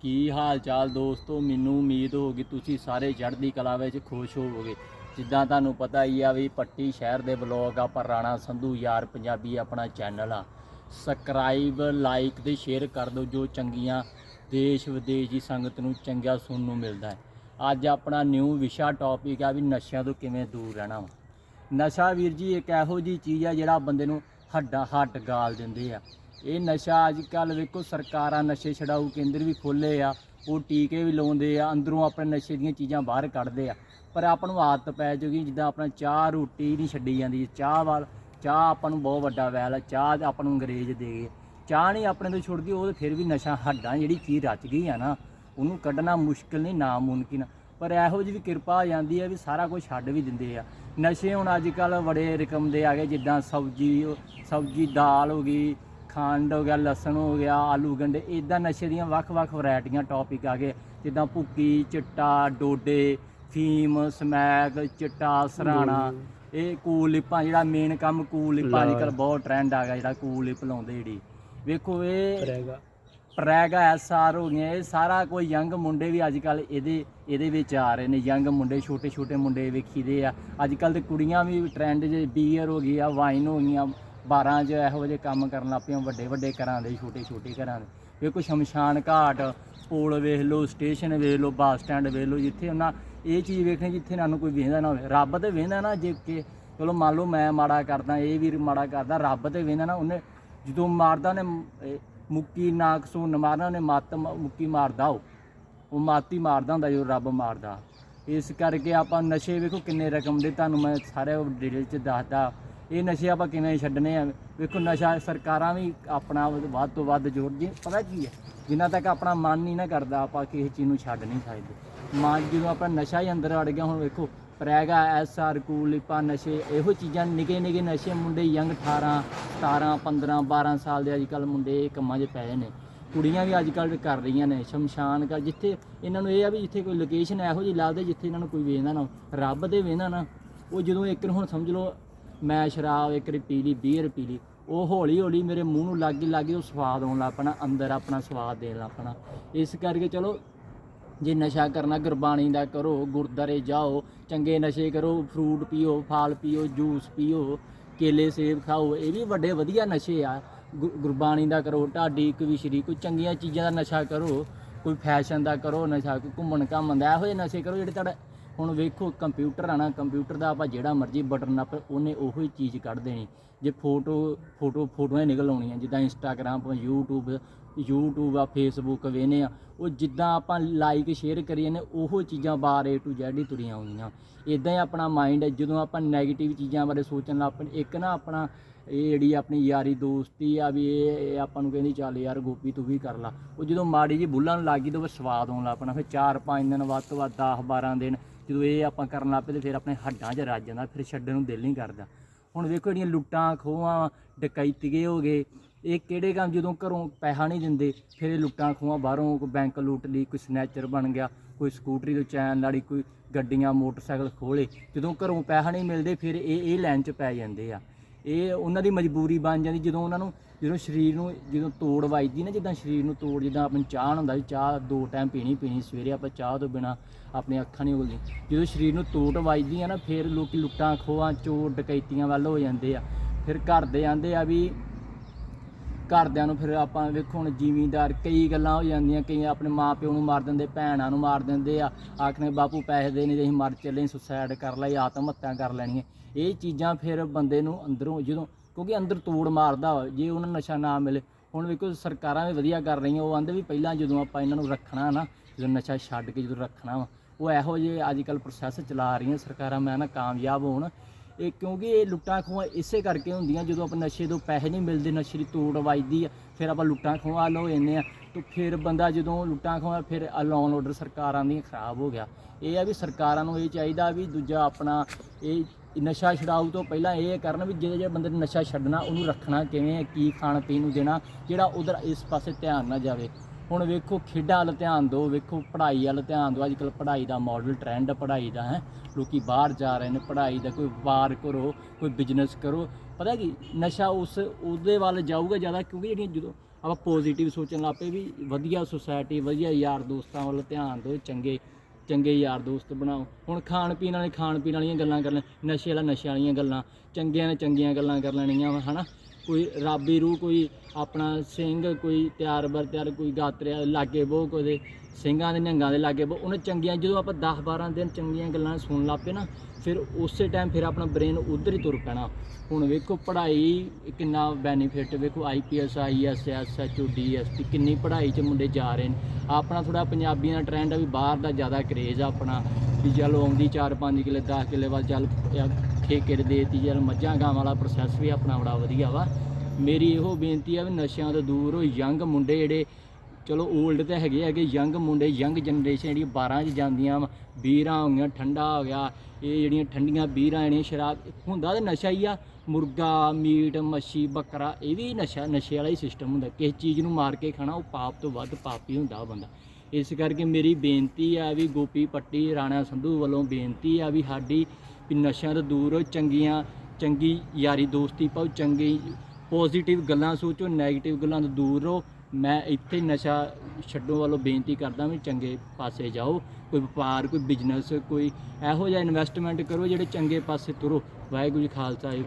ਕੀ ਹਾਲ ਚਾਲ ਦੋਸਤੋ? ਮੈਨੂੰ ਉਮੀਦ ਹੋਗੀ ਤੁਸੀਂ ਸਾਰੇ ਚੜ੍ਹਦੀ ਕਲਾ ਵਿੱਚ ਖੁਸ਼ ਹੋਵੋਗੇ। ਜਿੱਦਾਂ ਤੁਹਾਨੂੰ ਪਤਾ ਹੀ ਆ ਵੀ ਪੱਟੀ ਸ਼ਹਿਰ ਦੇ ਬਲੌਗ ਆ ਪਰ ਰਾਣਾ ਸੰਧੂ ਯਾਰ ਪੰਜਾਬੀ ਆਪਣਾ ਚੈਨਲ ਆ। ਸਬਸਕ੍ਰਾਈਬ ਲਾਈਕ ਤੇ ਸ਼ੇਅਰ ਕਰ ਦਿਓ ਜੋ ਚੰਗੀਆਂ ਦੇਸ਼ ਵਿਦੇਸ਼ ਦੀ ਸੰਗਤ ਨੂੰ ਚੰਗਾ ਸੁਣਨ ਨੂੰ ਮਿਲਦਾ ਹੈ। ਅੱਜ ਆਪਣਾ ਨਿਊ ਵਿਸ਼ਾ ਟੌਪਿਕ ਆ ਵੀ ਨਸ਼ਿਆਂ ਤੋਂ ਕਿਵੇਂ ਦੂਰ ਰਹਿਣਾ ਵਾ। ਨਸ਼ਾ ਵੀਰ ਜੀ, ਇੱਕ ਇਹੋ ਜੀ ਚੀਜ਼ ਆ ਜਿਹੜਾ ਬੰਦੇ ਨੂੰ ਹੱਡਾ ਹੱਡ ਗਾਲ ਦਿੰਦੇ ਆ। ਇਹ ਨਸ਼ਾ ਅੱਜ ਕੱਲ ਵੇਖੋ, ਸਰਕਾਰਾਂ ਨਸ਼ੇ ਛਡਾਊ ਕੇਂਦਰ ਵੀ ਖੋਲੇ ਆ, ਉਹ ਟੀਕੇ ਵੀ ਲਾਉਂਦੇ ਆ, ਅੰਦਰੋਂ ਆਪਣੇ ਨਸ਼ੇ ਦੀਆਂ ਚੀਜ਼ਾਂ ਬਾਹਰ ਕੱਢਦੇ ਆ। ਪਰ ਆਪਾਂ ਨੂੰ ਆਦਤ ਪੈ ਜੂਗੀ ਜਿੱਦਾਂ ਆਪਣਾ ਚਾਹ ਰੋਟੀ ਨਹੀਂ ਛੱਡੀ ਜਾਂਦੀ। ਚਾਹ ਵਾਲ, ਚਾਹ ਆਪਾਂ ਨੂੰ ਬਹੁਤ ਵੱਡਾ ਵੈਲ ਆ, ਚਾਹ ਆਪਾਂ ਨੂੰ ਅੰਗਰੇਜ਼ ਦੇ ਗਏ। ਚਾਹ ਨਹੀਂ ਆਪਣੇ ਤੋਂ ਛੁੱਟਦੀ, ਉਹ ਤਾਂ ਫਿਰ ਵੀ ਨਸ਼ਾ ਹੱਡਾਂ ਜਿਹੜੀ ਚੀਜ਼ ਰਚ ਗਈ ਆ ਨਾ, ਉਹਨੂੰ ਕੱਢਣਾ ਮੁਸ਼ਕਿਲ ਨਹੀਂ ਨਾ ਮੁਮਕਿਨ ਪਰ ਇਹੋ ਜਿਹੀ ਵੀ ਕਿਰਪਾ ਆ ਜਾਂਦੀ ਹੈ ਵੀ ਸਾਰਾ ਕੁਝ ਛੱਡ ਵੀ ਦਿੰਦੇ ਆ। ਨਸ਼ੇ ਹੁਣ ਅੱਜ ਕੱਲ ਬੜੇ ਰਕਮ ਦੇ ਆ ਗਏ, ਜਿੱਦਾਂ ਸਬਜ਼ੀ ਸਬਜ਼ੀ ਦਾਲ ਹੋ ਗਈ ਖੰਡ ਹੋ ਗਿਆ ਲਸਣ ਹੋ ਗਿਆ ਆਲੂ ਗੰਡੇ ਇਦਾਂ ਨਸ਼ੇ ਦੀਆਂ ਵੱਖ-ਵੱਖ ਵੈਰਾਈਟੀਆਂ ਟੌਪਿਕ ਆ ਗਏ। ਜਿੱਦਾਂ ਭੁੱਕੀ ਚਿੱਟਾ ਡੋਡੇ ਫੀਮ ਸਮੈਕ ਚਿੱਟਾ ਸਰਾਣਾ। ਇਹ ਕੂਲ ਲਿਪਾਂ ਜਿਹੜਾ ਮੇਨ ਕੰਮ ਕੂਲ ਲਿਪਾਂ ਅੱਜ ਕੱਲ ਬਹੁਤ ਟ੍ਰੈਂਡ ਆ ਗਿਆ ਜਿਹੜਾ ਕੂਲ ਲਿਪ ਲਾਉਂਦੇ ਜਿਹੜੀ। ਵੇਖੋ ਇਹ ਪ੍ਰੈਗਾ। ਐਸਆਰ ਹੋ ਗਈਆਂ ਇਹ ਸਾਰਾ ਕੋਈ ਯੰਗ ਮੁੰਡੇ ਵੀ ਅੱਜ ਕੱਲ ਇਹਦੇ ਇਹਦੇ ਵਿੱਚ ਆ ਰਹੇ ਨੇ। ਯੰਗ ਮੁੰਡੇ ਛੋਟੇ ਛੋਟੇ ਮੁੰਡੇ ਵੇਖੀਦੇ ਆ। ਅੱਜ ਕੱਲ ਤੇ ਕੁੜੀਆਂ ਵੀ ਟ੍ਰੈਂਡ 'ਚ ਬੀਅਰ ਹੋ ਗਈ ਆ ਵਾਈਨ ਹੋ ਗਈਆਂ ਬਾਰਾਂ 'ਚ ਇਹੋ ਜਿਹੇ ਕੰਮ ਕਰਨ ਲੱਗ ਪਏ ਵੱਡੇ ਵੱਡੇ ਘਰਾਂ ਦੇ, ਛੋਟੇ ਛੋਟੇ ਘਰਾਂ ਦੇ। ਵੇਖੋ ਸ਼ਮਸ਼ਾਨ ਘਾਟ, ਪੁਲ ਵੇਖ ਲਓ, ਸਟੇਸ਼ਨ ਵੇਖ ਲਓ, ਬੱਸ ਸਟੈਂਡ ਵੇਖ ਲਓ, ਜਿੱਥੇ ਉਹਨਾਂ ਇਹ ਚੀਜ਼ ਵੇਖਣੀ ਜਿੱਥੇ ਨਾ ਨੂੰ ਕੋਈ ਵੇਖਦਾ ਨਾ ਹੋਵੇ। ਰੱਬ ਤੇ ਵੇਖਦਾ ਨਾ ਜੇ ਕਿ, ਚਲੋ ਮੰਨ ਲਓ ਮੈਂ ਮਾੜਾ ਕਰਦਾ, ਇਹ ਵੀ ਮਾੜਾ ਕਰਦਾ, ਰੱਬ ਤੇ ਵੇਖਦਾ ਨਾ, ਉਹਨੇ ਜਦੋਂ ਮਾਰਦਾ ਨੇ ਮੁੱਕੀ ਨਾਕਸੂ ਮਾਰਨਾ, ਉਹਨੇ ਮੱਤ ਮ- ਮੁੱਕੀ ਮਾਰਦਾ ਉਹ। ਉਹ ਮਾਤੀ ਮਾਰਦਾ ਹੁੰਦਾ ਜੋ ਰੱਬ ਮਾਰਦਾ। ਇਸ ਕਰਕੇ ਆਪਾਂ ਨਸ਼ੇ ਵੇਖੋ ਕਿੰਨੇ ਰਕਮ ਦੇ, ਤੁਹਾਨੂੰ ਮੈਂ ਸਾਰੇ ਡਿਟੇਲ ਚ ਦੱਸਦਾ। ਇਹ ਨਸ਼ੇ ਆਪਾਂ ਕਿਵੇਂ ਛੱਡਣੇ ਆ? ਵੇਖੋ, ਨਸ਼ਾ ਸਰਕਾਰਾਂ ਵੀ ਆਪਣਾ ਵੱਧ ਤੋਂ ਵੱਧ ਜ਼ੋਰ ਜੀ ਪਤਾ ਕੀ ਹੈ? ਜਿੰਨਾ ਤੱਕ ਆਪਣਾ ਮਨ ਨਹੀਂ ਨਾ ਕਰਦਾ, ਆਪਾਂ ਕਿਸੇ ਚੀਜ਼ ਨੂੰ ਛੱਡ ਨਹੀਂ ਸਕਦੇ। ਮਾਂ ਜਦੋਂ ਆਪਣਾ ਨਸ਼ਾ ਹੀ ਅੰਦਰ ਅੜ ਗਿਆ, ਹੁਣ ਵੇਖੋ, ਪ੍ਰੈਗਾ ਐਸਆਰ ਕੂਲਿਪਾ ਨਸ਼ੇ, ਇਹੋ ਚੀਜ਼ਾਂ ਨਿੱਕੇ ਨਿੱਕੇ ਨਸ਼ੇ ਮੁੰਡੇ ਯੰਗ 18 17 15 12 ਸਾਲ ਦੇ ਅੱਜ ਕੱਲ ਮੁੰਡੇ ਇਹ ਕੰਮਾਂ 'ਚ ਪਏ ਨੇ। ਕੁੜੀਆਂ ਵੀ ਅੱਜ ਕੱਲ੍ਹ ਕਰ ਰਹੀਆਂ ਨੇ, ਸ਼ਮਸ਼ਾਨ ਘਾਟ ਜਿੱਥੇ ਇਹਨਾਂ ਨੂੰ ਇਹ ਆ ਵੀ ਜਿੱਥੇ ਕੋਈ ਲੋਕੇਸ਼ਨ ਇਹੋ ਜਿਹੀ ਲੱਭਦੇ ਜਿੱਥੇ ਇਹਨਾਂ ਨੂੰ ਕੋਈ ਵੇਖਦਾ ਨਾ ਹੋਵੇ। ਰੱਬ ਦੇ ਵੇਖਦਾ ਨਾ। ਉਹ ਜਦੋਂ ਇੱਕ ਨੂੰ ਹੁਣ ਸਮਝ ਲਓ ਮੈਂ ਸ਼ਰਾਬ, ਇੱਕ ਰੀ ਪੀ ਲਈ 20 ਰੁਪਏ ਲਈ ਉਹ ਹੌਲੀ ਹੌਲੀ ਮੇਰੇ ਮੂੰਹ ਨੂੰ ਲੱਗ ਗਈ ਲੱਗ ਉਹ ਸਵਾਦ ਆਉਣ ਲੱਗ ਪੈਣਾ, ਅੰਦਰ ਆਪਣਾ ਸਵਾਦ ਦੇਣ ਲੱਗ ਪੈਣਾ। ਇਸ ਕਰਕੇ ਚਲੋ, ਜੇ ਨਸ਼ਾ ਕਰਨਾ ਗੁਰਬਾਣੀ ਦਾ ਕਰੋ, ਗੁਰਦਾਰੇ ਜਾਓ, ਚੰਗੇ ਨਸ਼ੇ ਕਰੋ ਫਰੂਟ ਪੀਓ, ਫਲ ਪੀਓ ਜੂਸ ਪੀਓ, ਕੇਲੇ ਸੇਬ ਖਾਓ, ਇਹ ਵੀ ਵੱਡੇ ਵਧੀਆ ਨਸ਼ੇ ਆ। ਗੁ- ਗੁਰਬਾਣੀ ਦਾ ਕਰੋ, ਢਾਡੀ ਕਵਿਸ਼ਰੀ ਕੋਈ ਚੰਗੀਆਂ ਚੀਜ਼ਾਂ ਦਾ ਨਸ਼ਾ ਕਰੋ, ਕੋਈ ਫੈਸ਼ਨ ਦਾ ਕਰੋ, ਨਸ਼ਾ, ਕੋਈ ਘੁੰਮਣ ਘਾਮਣ ਦਾ, ਇਹੋ ਜਿਹੇ ਨਸ਼ੇ ਕਰੋ ਜਿਹੜੇ ਤੁਹਾਡਾ ਹੁਣ ਵੇਖੋ ਕੰਪਿਊਟਰ ਆਣਾ ਕੰਪਿਊਟਰ ਦਾ ਆਪਾਂ ਜਿਹੜਾ ਮਰਜ਼ੀ ਬਟਨ ਨੱਪ ਉਹਨੇ ਉਹੋ ਹੀ ਚੀਜ਼ ਕੱਢ ਦੇਣੀ। ਜੇ ਫੋਟੋ ਫੋਟੋ ਫੋਟੋਆਂ ਹੀ ਨਿਕਲ ਆਉਣੀਆਂ, ਜਿੱਦਾਂ ਇੰਸਟਾਗ੍ਰਾਮ ਪਰ YouTube YouTube ਆ ਫੇਸਬੁੱਕ ਵੇਨੇ ਆ, ਉਹ ਜਿੱਦਾਂ ਆਪਾਂ ਲਾਈਕ ਸ਼ੇਅਰ ਕਰੀਏ ਨੇ, ਉਹੋ ਚੀਜ਼ਾਂ ਬਾਰ A to Z ਹੀ ਤੁਰੀਆਂ ਆਉਂਦੀਆਂ। ਇਦਾਂ ਹੀ ਆਪਣਾ ਮਾਈਂਡ ਜਦੋਂ ਆਪਾਂ 네ਗੇਟਿਵ ਚੀਜ਼ਾਂ ਬਾਰੇ ਸੋਚਣ ਲੱਗ ਪਏ ਇੱਕ ਨਾ ਆਪਣਾ ਇਹ ਜਿਹੜੀ ਆਪਣੀ ਯਾਰੀ ਦੋਸਤੀ ਆ ਵੀ ਇਹ ਇਹ ਆਪਾਂ ਨੂੰ ਕਹਿੰਦੀ, ਚੱਲ ਯਾਰ ਗੋਪੀ ਤੂੰ ਵੀ ਕਰ ਲਾ। ਉਹ ਜਦੋਂ ਮਾੜੀ ਜੀ ਬੁੱਲਾਂ ਨੂੰ ਲੱਗੀ ਤਾਂ ਉਹ ਸਵਾਦ ਆਉਣ ਲੱਗ ਪੈਣਾ। ਫਿਰ 4-5 ਦਿਨ ਵੱਧ ਤੋਂ ਵੱਧ 10-12 ਦਿਨ ਜਦੋਂ ਇਹ ਆਪਾਂ ਕਰਨ ਲੱਗ ਪਏ ਤੇ ਫਿਰ ਆਪਣੇ ਹੱਡਾਂ 'ਚ ਰੱਜ ਜਾਂਦਾ, ਫਿਰ ਛੱਡਣ ਨੂੰ ਦਿਲ ਨਹੀਂ ਕਰਦਾ। ਹੁਣ ਵੇਖੋ ਜਿਹੜੀਆਂ ਲੁੱਟਾਂ, ਖੋਹਾਂ ਡਕੈਤੀਏ ਹੋ ਗਏ। ਇਹ ਕਿਹੜੇ ਕੰਮ ਜਦੋਂ ਘਰੋਂ ਪੈਸਾ ਨਹੀਂ ਦਿੰਦੇ, ਫਿਰ ਇਹ ਲੁੱਟਾਂ, ਖੋਹਾਂ ਬਾਹਰੋਂ ਕੋਈ ਬੈਂਕ ਲੁੱਟ ਲਈ, ਕੋਈ ਸਨੈਚਰ ਬਣ ਗਿਆ, ਕੋਈ ਸਕੂਟਰੀ ਤੋਂ ਚੈਨ ਲਾੜੀ, ਕੋਈ ਗੱਡੀਆਂ, ਮੋਟਰਸਾਈਕਲ ਖੋਲੇ ਜਦੋਂ ਘਰੋਂ ਪੈਸਾ ਨਹੀਂ ਮਿਲਦੇ, ਫਿਰ ਇਹ ਇਹ ਲਾਈਨ 'ਚ ਪੈ ਜਾਂਦੇ ਆ। ਇਹ ਉਹਨਾਂ ਦੀ ਮਜਬੂਰੀ ਬਣ ਜਾਂਦੀ, ਜਦੋਂ ਉਹਨਾਂ ਨੂੰ ਜਦੋਂ ਸਰੀਰ ਨੂੰ ਜਦੋਂ ਤੋੜ ਵੱਜਦੀ ਨਾ, ਜਿੱਦਾਂ ਸਰੀਰ ਨੂੰ ਤੋੜ, ਜਿੱਦਾਂ ਆਪਣੀ ਚਾਹ ਹੁੰਦਾ ਸੀ, ਚਾਹ ਦੋ ਟਾਈਮ ਪੀਣੀ ਪੀਣੀ ਸਵੇਰੇ ਆਪਾਂ ਚਾਹ ਤੋਂ ਬਿਨਾ ਆਪਣੀ ਅੱਖਾਂ ਨਹੀਂ ਖੁੱਲਦੀ ਜਦੋਂ ਸਰੀਰ ਨੂੰ ਤੋੜ ਵੱਜਦੀ ਆ ਨਾ, ਫਿਰ ਲੋਕੀ ਲੁੱਟਾਂ, ਖੋਹਾਂ, ਚੋਰ, ਡਕੈਤੀਆਂ ਵੱਲ ਹੋ ਜਾਂਦੇ ਆ। ਫਿਰ ਘਰ ਦੇ ਆਂਦੇ ਆ ਵੀ ਘਰਦਿਆਂ ਨੂੰ ਫਿਰ ਆਪਾਂ ਵੇਖੋ ਹੁਣ ਜ਼ਿਮੀਂਦਾਰ ਕਈ ਗੱਲਾਂ ਹੋ ਜਾਂਦੀਆਂ, ਕਈ ਆਪਣੇ ਮਾਪਿਓ ਨੂੰ ਮਾਰ ਦਿੰਦੇ, ਭੈਣਾਂ ਨੂੰ ਮਾਰ ਦਿੰਦੇ ਆ। ਆਖਣੇ ਬਾਪੂ ਪੈਸੇ ਦੇ ਨਹੀਂ ਤੇ ਅਸੀਂ ਮਰ ਚੱਲੇ ਸੁਸਾਇਡ ਕਰ ਲਈ ਆਤਮ ਹੱਤਿਆ ਕਰ ਲੈਣੀ ਹੈ ਇਹ ਚੀਜ਼ਾਂ ਫਿਰ ਬੰਦੇ ਨੂੰ ਅੰਦਰੋਂ ਜਦੋਂ ਕਿਉਂਕਿ ਅੰਦਰ ਤੋੜ ਮਾਰਦਾ ਵਾ, ਜੇ ਉਹਨਾਂ ਨੂੰ ਨਸ਼ਾ ਨਾ ਮਿਲੇ। ਹੁਣ ਵੇਖੋ ਸਰਕਾਰਾਂ ਵੀ ਵਧੀਆ ਕਰ ਰਹੀਆਂ ਉਹ ਆਂਦੇ ਵੀ ਪਹਿਲਾਂ ਜਦੋਂ ਆਪਾਂ ਇਹਨਾਂ ਨੂੰ ਰੱਖਣਾ ਨਾ ਜਦੋਂ ਨਸ਼ਾ ਛੱਡ ਕੇ ਜਦੋਂ ਰੱਖਣਾ ਵਾ ਉਹ ਇਹੋ ਜਿਹੇ ਅੱਜ ਕੱਲ ਪ੍ਰੋਸੈਸ ਚਲਾ ਰਹੀਆਂ ਸਰਕਾਰਾਂ ਮੈਂ ਨਾ ਕਾਮਯਾਬ ਹੋਣ। ਇਹ ਕਿਉਂਕਿ ਇਹ ਲੁੱਟਾਂ ਖੋਹਾਂ ਇਸੇ ਕਰਕੇ ਹੁੰਦੀਆਂ ਜਦੋਂ ਆਪਾਂ ਨਸ਼ੇ ਤੋਂ ਪੈਸੇ ਨਹੀਂ ਮਿਲਦੇ ਨਸ਼ੇ ਦੀ ਤੋੜ ਵੱਜਦੀ ਆ ਫਿਰ ਆਪਾਂ ਲੁੱਟਾਂ ਖੋਹਾਂ ਵੱਲ ਜਾਂਦੇ ਆ ਤੇ ਫਿਰ ਬੰਦਾ ਜਦੋਂ ਲੁੱਟਾਂ ਖੋਹਾਂ ਫਿਰ ਲੋਨ ਆਰਡਰ ਸਰਕਾਰਾਂ ਦੀਆਂ ਖਰਾਬ ਹੋ ਗਿਆ। ਇਹ ਆ ਵੀ ਸਰਕਾਰਾਂ ਨੂੰ ਇਹ ਚਾਹੀਦਾ ਵੀ ਦੂਜਾ ਆਪਣਾ ਇਹ ਨਸ਼ਾ ਛਡਾਊ ਤੋਂ ਪਹਿਲਾਂ ਇਹ ਕਰਨ ਵੀ ਜਿਹੜੇ ਜਿਹੜੇ ਬੰਦੇ ਨੇ ਨਸ਼ਾ ਛੱਡਣਾ, ਉਹਨੂੰ ਰੱਖਣਾ ਕਿਵੇਂ ਹੈ, ਕੀ ਖਾਣ ਪੀਣ ਨੂੰ ਦੇਣਾ, ਜਿਹੜਾ ਉਧਰ ਇਸ ਪਾਸੇ ਧਿਆਨ ਨਾ ਜਾਵੇ। ਹੁਣ ਵੇਖੋ ਖੇਡਾਂ ਵੱਲ ਧਿਆਨ ਦਿਓ, ਵੇਖੋ ਪੜ੍ਹਾਈ ਵੱਲ ਧਿਆਨ ਦਿਓ। ਅੱਜ ਕੱਲ ਪੜ੍ਹਾਈ ਦਾ ਮਾਡਲ ਟ੍ਰੈਂਡ ਪੜ੍ਹਾਈ ਦਾ, ਹੈ। ਲੋਕੀ ਬਾਹਰ ਜਾ ਰਹੇ ਨੇ ਪੜ੍ਹਾਈ ਦਾ, ਕੋਈ ਵਪਾਰ ਕਰੋ, ਕੋਈ ਬਿਜ਼ਨਸ ਕਰੋ। ਪਤਾ ਕੀ, ਨਸ਼ਾ ਉਸ, ਉਹਦੇ ਵੱਲ ਜਾਊਗਾ ਜ਼ਿਆਦਾ, ਕਿਉਂਕਿ ਜਿਹੜੀਆਂ ਜਦੋਂ ਆਪਾਂ ਪੋਜ਼ਿਟਿਵ ਸੋਚਣ ਲੱਗ ਪਏ ਵੀ ਵਧੀਆ ਸੁਸਾਇਟੀ ਵਧੀਆ ਯਾਰ ਦੋਸਤਾਂ ਵੱਲ ਧਿਆਨ ਦਿਓ, ਚੰਗੇ ਚੰਗੇ ਯਾਰ ਦੋਸਤ ਬਣਾਓ। ਹੁਣ ਖਾਣ ਪੀਣ ਵਾਲੇ ਖਾਣ ਪੀਣ ਵਾਲੀਆਂ ਗੱਲਾਂ ਕਰ ਲੈ, ਨਸ਼ੇ ਵਾਲਾ ਨਸ਼ੇ ਵਾਲੀਆਂ ਗੱਲਾਂ, ਚੰਗਿਆਂ ਨੇ ਚੰਗੀਆਂ ਗੱਲਾਂ ਕਰ ਲੈਣੀਆਂ ਵਾ, ਹਨਾ? ਕੋਈ ਰਾਬੀ ਰੂਹ, ਕੋਈ ਆਪਣਾ ਸਿੰਘ, ਕੋਈ ਤਿਆਰ ਬਰ ਤਿਆਰ ਕੋਈ ਗਾਤਰਿਆ ਲਾਗੇ ਬੋ ਕੋਈ ਸਿੰਘਾਂ ਦੇ ਨੰਗਾਂ ਦੇ ਲਾਗੇ ਬੋ ਉਹਨੇ ਚੰਗੀਆਂ, ਜਦੋਂ ਆਪਾਂ 10 12 ਦਿਨ ਚੰਗੀਆਂ ਗੱਲਾਂ ਸੁਣ ਲੱਗ ਪਏ ਨਾ, ਫਿਰ ਉਸੇ ਟਾਈਮ ਫਿਰ ਆਪਣਾ ਬ੍ਰੇਨ ਉਧਰ ਹੀ ਤੁਰ ਪੈਣਾ। ਹੁਣ ਵੇਖੋ ਪੜ੍ਹਾਈ ਕਿੰਨਾ ਬੈਨੀਫਿਟ ਵੇਖੋ ਆਈਪੀਐਸ ਆਈਐਸ ਐਸਐਚਓ ਡੀਐਸਪੀ ਕਿੰਨੀ ਪੜ੍ਹਾਈ 'ਚ ਮੁੰਡੇ ਜਾ ਰਹੇ ਨੇ। ਆਪਣਾ ਥੋੜਾ ਪੰਜਾਬੀਆਂ ਦਾ ਟ੍ਰੈਂਡ ਆ ਵੀ ਬਾਹਰ ਦਾ ਜ਼ਿਆਦਾ ਕਰੇਜ਼ ਆ ਆਪਣਾ। ਵੀ ਚੱਲ ਆਉਂਦੀ 4-5 ਕਿੱਲੇ 10 ਕਿੱਲੇ ਵੱਲ ਚੱਲ ਠੇਕੇ ਤੇ ਦੇਤੀ ਯਾਰ ਮੱਝਾਂ ਗਾਵਾਂ ਵਾਲਾ ਪ੍ਰੋਸੈਸ ਵੀ ਆਪਣਾ ਬੜਾ ਵਧੀਆ ਵਾ। ਮੇਰੀ ਇਹੋ ਬੇਨਤੀ ਆ ਵੀ ਨਸ਼ਿਆਂ ਤੋਂ ਦੂਰ ਹੋ ਯੰਗ ਮੁੰਡੇ ਜਿਹੜੇ, ਚਲੋ 올ਡ ਤਾਂ ਹੈਗੇ ਹੈਗੇ ਯੰਗ ਮੁੰਡੇ, ਯੰਗ ਜਨਰੇਸ਼ਨ ਜਿਹੜੀ 12 ਚ ਜਾਂਦੀਆਂ ਵਾ, ਬੀਰਾਂ ਹੋ ਗਈਆਂ, ਠੰਡਾ ਹੋ ਗਿਆ, ਇਹ ਜਿਹੜੀਆਂ ਠੰਡੀਆਂ ਬੀਰਾਂ ਜਿਹੜੀਆਂ ਸ਼ਰਾਬ, ਹੁੰਦਾ ਤਾਂ ਨਸ਼ਾ ਹੀ ਆ, ਮੁਰਗਾ, ਮੀਟ, ਮੱਛੀ, ਬੱਕਰਾ, ਇਹ ਵੀ ਨਸ਼ਾ, ਨਸ਼ੇ ਵਾਲਾ ਹੀ ਸਿਸਟਮ ਹੁੰਦਾ, ਕਿਸੇ ਚੀਜ਼ ਨੂੰ ਮਾਰ ਕੇ ਖਾਣਾ, ਉਹ ਪਾਪ ਤੋਂ ਵੱਧ ਪਾਪੀ ਹੁੰਦਾ ਉਹ ਬੰਦਾ। ਇਸ ਕਰਕੇ ਮੇਰੀ ਬੇਨਤੀ ਆ ਵੀ ਗੋਪੀ ਪੱਟੀ, ਰਾਣਾ ਸੰਧੂ ਵੱਲੋਂ ਬੇਨਤੀ ਆ ਵੀ ਸਾਡੀ ਵੀ ਨਸ਼ਿਆਂ ਤੋਂ ਦੂਰ ਹੋ ਚੰਗੀਆਂ, ਚੰਗੀ ਯਾਰੀ ਦੋਸਤੀ ਪਾਓ, ਚੰਗੀ ਪੋਜ਼ਿਟਿਵ ਗੱਲਾਂ ਸੋਚੋ 네ਗੇਟਿਵ ਗੱਲਾਂ ਤੋਂ ਦੂਰ ਰਹੋ। ਮੈਂ ਇੱਥੇ ਨਸ਼ਾ ਛੱਡੋ ਵੱਲੋਂ ਬੇਨਤੀ ਕਰਦਾ ਵੀ ਚੰਗੇ ਪਾਸੇ ਜਾਓ। ਕੋਈ ਵਪਾਰ, ਕੋਈ ਬਿਜ਼ਨਸ ਕੋਈ ਇਹੋ ਜਿਹਾ ਇਨਵੈਸਟਮੈਂਟ ਕਰੋ, ਜਿਹੜੇ ਚੰਗੇ ਪਾਸੇ ਤੁਰੋ। ਵਾਹਿਗੁਰੂ ਜੀ ਖਾਲਸਾ ਜੀ